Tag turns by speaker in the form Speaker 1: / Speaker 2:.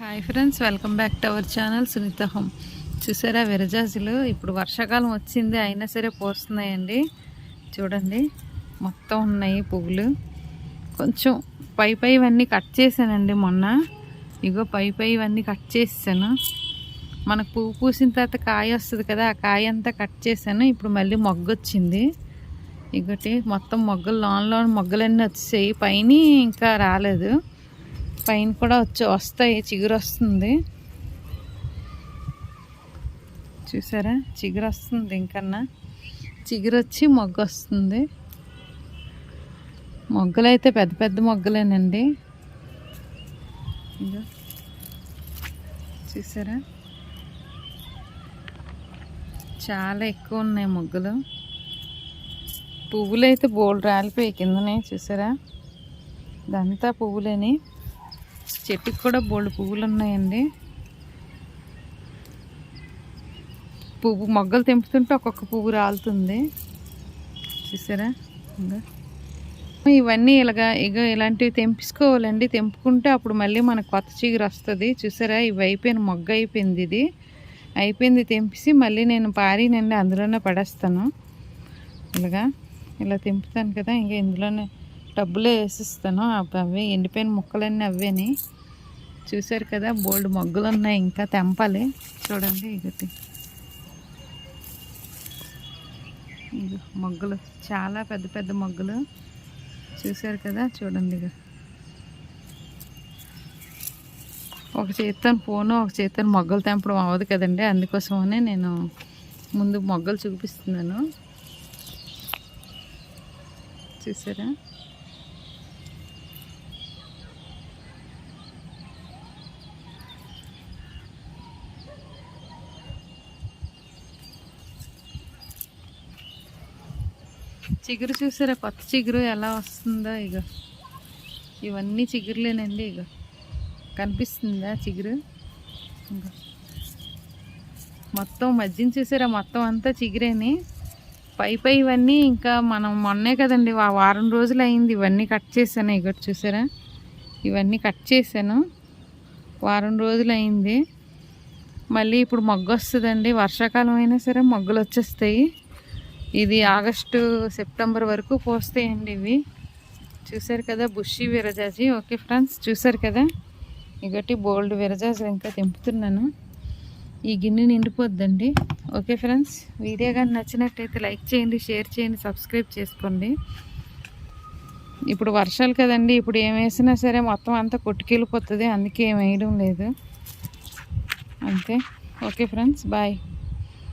Speaker 1: Hi friends welcome back to our channel Sunitha home చూసారా విరజాజులు? ఇప్పుడు వర్షాకాలం వచ్చింది అయినా సరే పోస్తున్నాయండి. చూడండి మొత్తం ఉన్నాయి పువ్వులు. కొంచెం పై పై ఇవన్నీ కట్ చేశానండి మొన్న. ఇగో పై పై ఇవన్నీ కట్ చేసాను మనకు పువ్వు పూసిన తర్వాత కాయ వస్తుంది కదా ఆ కాయ అంతా కట్ చేశాను. ఇప్పుడు మళ్ళీ మొగ్గ వచ్చింది. ఇగటి మొత్తం మొగ్గలు లోన్ లోన్ మొగ్గలన్నీ వచ్చాయి పైన ఇంకా రాలేదు. పైన కూడా వచ్చి వస్తాయి చిగురు వస్తుంది. చూసారా? చిగురు వస్తుంది ఇంకన్నా. చిగురు వచ్చి మొగ్గ వస్తుంది. మొగ్గలు అయితే పెద్ద పెద్ద మొగ్గలేనండి. ఇదో చూసారా? చాలా ఎక్కువ ఉన్నాయి మొగ్గలు. పువ్వులు అయితే బోల్డ్ రాలిపోయి కిందనే చూసారా? ఇదంతా పువ్వులేని. చెట్టుకి కూడా బోల్డ్ పువ్వులు ఉన్నాయండి పువ్వు మొగ్గలు తెంపుతుంటే ఒక్కొక్క పువ్వు రాలుతుంది. చూసారా? ఇంకా. ఇవన్నీ ఇలాగా ఇక ఇలాంటివి తెంపించుకోవాలండి. తెంపుకుంటే అప్పుడు మళ్ళీ మనకు కొత్త చిగురు వస్తుంది. చూసారా? ఇవి అయిపోయిన మొగ్గ అయిపోయింది ఇది. అయిపోయింది తెంపిసి మళ్ళీ నేను పారినండి అందులోనే పడేస్తాను. ఇలాగా. ఇలా తెంపుతాను కదా ఇంకా ఇందులోనే డబ్బులే వేసిస్తాను. అవి ఎండిపోయిన ముక్కలన్నీ అవేని చూసారు కదా బోల్డ్ మొగ్గలు ఉన్నాయి ఇంకా తెంపాలి. చూడండి ఇగటి మొగ్గలు. చాలా పెద్ద పెద్ద మొగ్గలు. చూసారు కదా చూడండి ఇక ఒక చేతితో ఫోను ఒక చేతితో మొగ్గలు తెంపడం అవ్వదు కదండి. అందుకోసమనే నేను ముందు మొగ్గలు చూపిస్తున్నాను. చూసారా? చిగురు చూసారా? కొత్త చిగురు ఎలా వస్తుందో ఇక ఇవన్నీ చిగురులేనండి ఇక కనిపిస్తుందా చిగురు? మొత్తం మధ్యన చూసారా? మొత్తం అంతా చిగురేని. పై పై ఇవన్నీ ఇంకా మనం మొన్నే కదండి వారం రోజులు అయింది ఇవన్నీ కట్ చేశాను ఇక చూసారా? ఇవన్నీ కట్ చేశాను. వారం రోజులు అయింది. మళ్ళీ ఇప్పుడు మొగ్గు వస్తుందండి వర్షాకాలం అయినా సరే మొగ్గులు వచ్చేస్తాయి. ఇది ఆగస్టు సెప్టెంబర్ వరకు పోస్తాయండి ఇవి. చూసారు కదా బుషి విరజాజి. ఓకే ఫ్రెండ్స్ చూసారు కదా? ఇగటి బోల్డ్ విరజాజి ఇంకా తెంపుతున్నాను. ఈ గిన్నె నిండిపోద్దండి. ఓకే ఫ్రెండ్స్ వీడియో కానీ నచ్చినట్టయితే లైక్ చేయండి షేర్ చేయండి సబ్స్క్రైబ్ చేసుకోండి. ఇప్పుడు వర్షాలు కదండి ఇప్పుడు ఏం వేసినా సరే మొత్తం అంతా కొట్టుకెళ్ళిపోతుంది అందుకే ఏం వేయడం లేదు. అంతే. Okay friends bye.